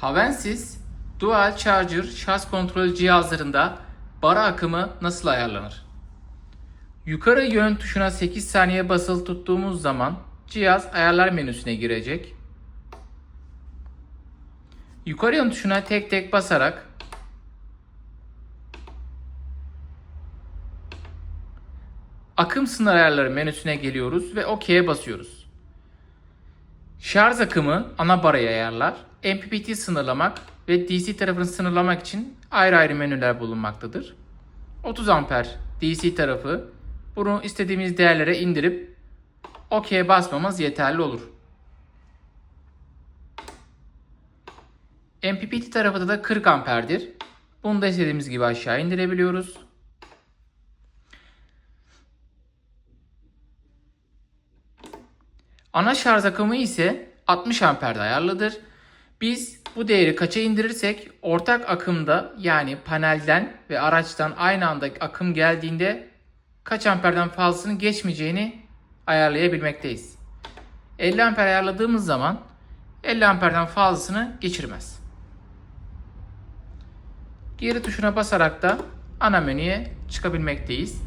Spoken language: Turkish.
Havensiz Dual Charger şarj kontrol cihazlarında bara akımı nasıl ayarlanır? Yukarı yön tuşuna 8 saniye basılı tuttuğumuz zaman cihaz ayarlar menüsüne girecek. Yukarı yön tuşuna tek tek basarak akım sınır ayarları menüsüne geliyoruz ve OK'ye basıyoruz. Şarj akımı ana barayı ayarlar. MPPT sınırlamak ve DC tarafını sınırlamak için ayrı ayrı menüler bulunmaktadır. 30 amper DC tarafı bunu istediğimiz değerlere indirip OK'ye basmamız yeterli olur. MPPT tarafı da 40 amperdir. Bunu da istediğimiz gibi aşağı indirebiliyoruz. Ana şarj akımı ise 60 amperde ayarlıdır. Biz bu değeri kaça indirirsek ortak akımda yani panelden ve araçtan aynı anda akım geldiğinde kaç amperden fazlasını geçmeyeceğini ayarlayabilmekteyiz. 50 amper ayarladığımız zaman 50 amperden fazlasını geçirmez. Geri tuşuna basarak da ana menüye çıkabilmekteyiz.